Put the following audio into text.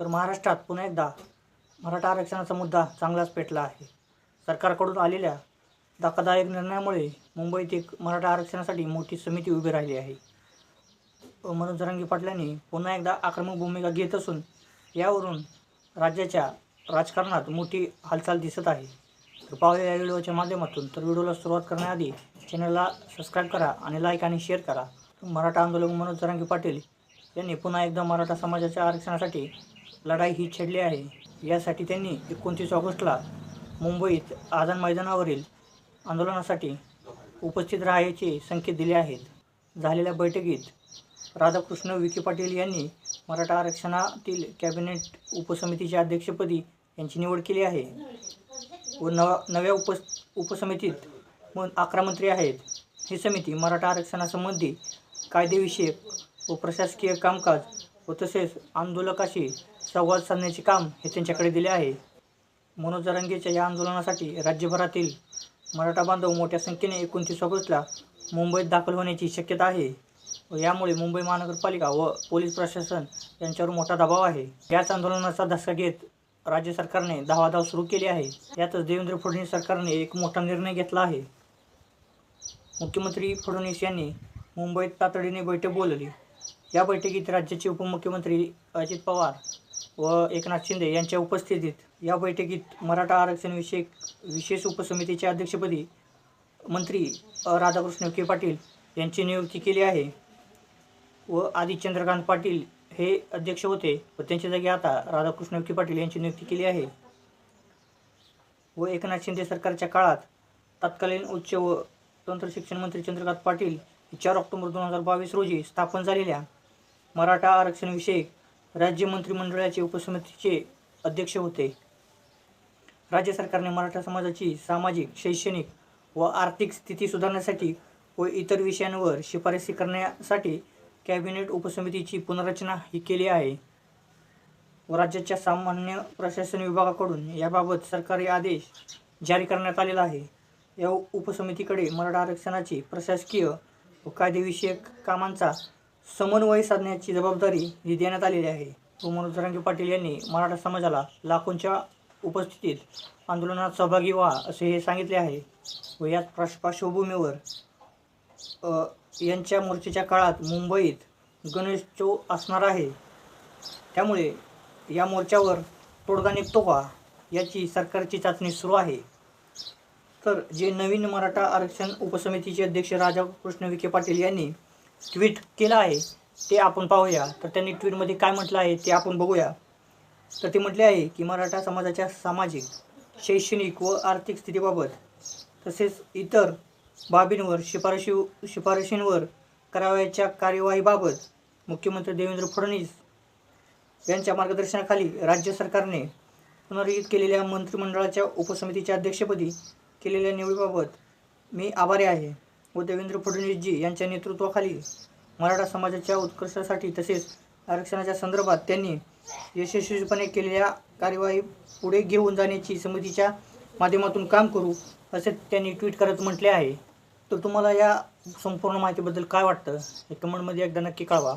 तर महाराष्ट्रात पुन्हा एकदा मराठा आरक्षणाचा मुद्दा चांगलाच पेटला आहे. सरकारकडून आलेल्या धक्कादायक निर्णयामुळे मुंबईत एक मराठा आरक्षणासाठी मोठी समिती उभी राहिली आहे. व मनोज जरंगी पाटलांनी पुन्हा एकदा आक्रमक भूमिका घेत असून यावरून राज्याच्या राजकारणात मोठी हालचाल दिसत आहे. तर पाहूया या व्हिडिओच्या माध्यमातून तर व्हिडिओला सुरुवात करण्याआधी चॅनलला सबस्क्राईब करा आणि लाईक आणि शेअर करा. मराठा आंदोलक मनोज जरंगी पाटील यांनी पुन्हा एकदा मराठा समाजाच्या आरक्षणासाठी लढाई ही छेडली आहे. यासाठी त्यांनी एकोणतीस ऑगस्टला मुंबईत आझाद मैदानावरील आंदोलनासाठी उपस्थित राहायचे संकेत दिले आहेत. झालेल्या बैठकीत राधाकृष्ण विखे पाटील यांनी मराठा आरक्षणातील कॅबिनेट उपसमितीच्या अध्यक्षपदी यांची निवड केली आहे. व नव नव्या उप उपसमितीत मग अकरा मंत्री आहेत. ही समिती मराठा आरक्षणासंबंधी कायदेविषयक व प्रशासकीय कामकाज व तसेच आंदोलकाशी संवाद साधण्याचे काम हे त्यांच्याकडे दिले आहे. मनोज जरांगेच्या या आंदोलनासाठी राज्यभरातील मराठा बांधव मोठ्या संख्येने एकोणतीस ऑगस्टला मुंबईत दाखल होण्याची शक्यता आहे व यामुळे मुंबई महानगरपालिका व पोलीस प्रशासन यांच्यावर मोठा दबाव आहे. याच आंदोलनाचा धसका घेत राज्य सरकारने धावाधाव सुरू केली आहे. यातच देवेंद्र फडणवीस सरकारने एक मोठा निर्णय घेतला आहे. मुख्यमंत्री फडणवीस यांनी मुंबईत तातडीने बैठक बोलवली. या बैठकीत राज्याचे उपमुख्यमंत्री अजित पवार व एकनाथ शिंदे यांच्या उपस्थितीत या बैठकीत मराठा आरक्षण विषयक विशेष उपसमितीच्या अध्यक्षपदी मंत्री राधाकृष्ण विखे पाटील यांची नियुक्ती केली आहे. व आधी चंद्रकांत पाटील हे अध्यक्ष होते व त्यांच्या जागी आता राधाकृष्ण विखे पाटील यांची नियुक्ती केली आहे. व एकनाथ शिंदे सरकारच्या काळात तत्कालीन उच्च व तंत्र शिक्षण मंत्री चंद्रकांत पाटील चार ऑक्टोबर दोन हजार बावीस रोजी स्थापन झालेल्या मराठा आरक्षणविषयक राज्य मंत्रिमंडळाचे उपसमितीचे अध्यक्ष होते. राज्य सरकारने मराठा समाजाची सामाजिक शैक्षणिक व आर्थिक स्थिती सुधारण्यासाठी व इतर विषयांवर शिफारसी करण्यासाठी कॅबिनेट उपसमितीची पुनर्रचना ही केली आहे. व राज्याच्या सामान्य प्रशासन विभागाकडून याबाबत सरकारी आदेश जारी करण्यात आलेला आहे. या उपसमितीकडे मराठा आरक्षणाची प्रशासकीय व कायदेविषयक कामांचा समन्वय साधण्याची जबाबदारी ही देण्यात आलेली आहे. व मनोज जरांगे पाटील यांनी मराठा समाजाला लाखोंच्या उपस्थितीत आंदोलनात सहभागी व्हा असे हे सांगितले आहे. व याच पार्श पार्श्वभूमीवर यांच्या मोर्चेच्या काळात मुंबईत गणेशोत्सव असणार आहे. त्यामुळे या मोर्चावर तोडगा निघतो का याची सरकारची चाचणी सुरू आहे. तर जे नवीन मराठा आरक्षण उपसमितीचे अध्यक्ष राजा कृष्ण विखे पाटील यांनी ट्विट केलं आहे ते आपण पाहूया. तर त्यांनी ट्विटमध्ये काय म्हटलं आहे ते आपण बघूया. तर ते म्हटले आहे की मराठा समाजाच्या सामाजिक शैक्षणिक व आर्थिक स्थितीबाबत तसेच इतर बाबींवर शिफारशी शिफारशींवर करावयाच्या कार्यवाहीबाबत मुख्यमंत्री देवेंद्र फडणवीस यांच्या मार्गदर्शनाखाली राज्य सरकारने पुनर्जित केलेल्या मंत्रिमंडळाच्या उपसमितीच्या अध्यक्षपदी केलेल्या निवडीबाबत मी आभारी आहे. व देवेंद्र फडणवीसजी यांच्या नेतृत्वाखाली मराठा समाजाच्या उत्कर्षासाठी तसेच आरक्षणाच्या संदर्भात त्यांनी यशस्वीपणे केलेल्या कार्यवाही पुढे घेऊन जाण्याची समितीच्या माध्यमातून काम करू असे त्यांनी ट्विट करत म्हटले आहे. तर तुम्हाला या संपूर्ण माहितीबद्दल काय वाटतं? हे कमेंटमध्ये एकदा नक्की कळवा.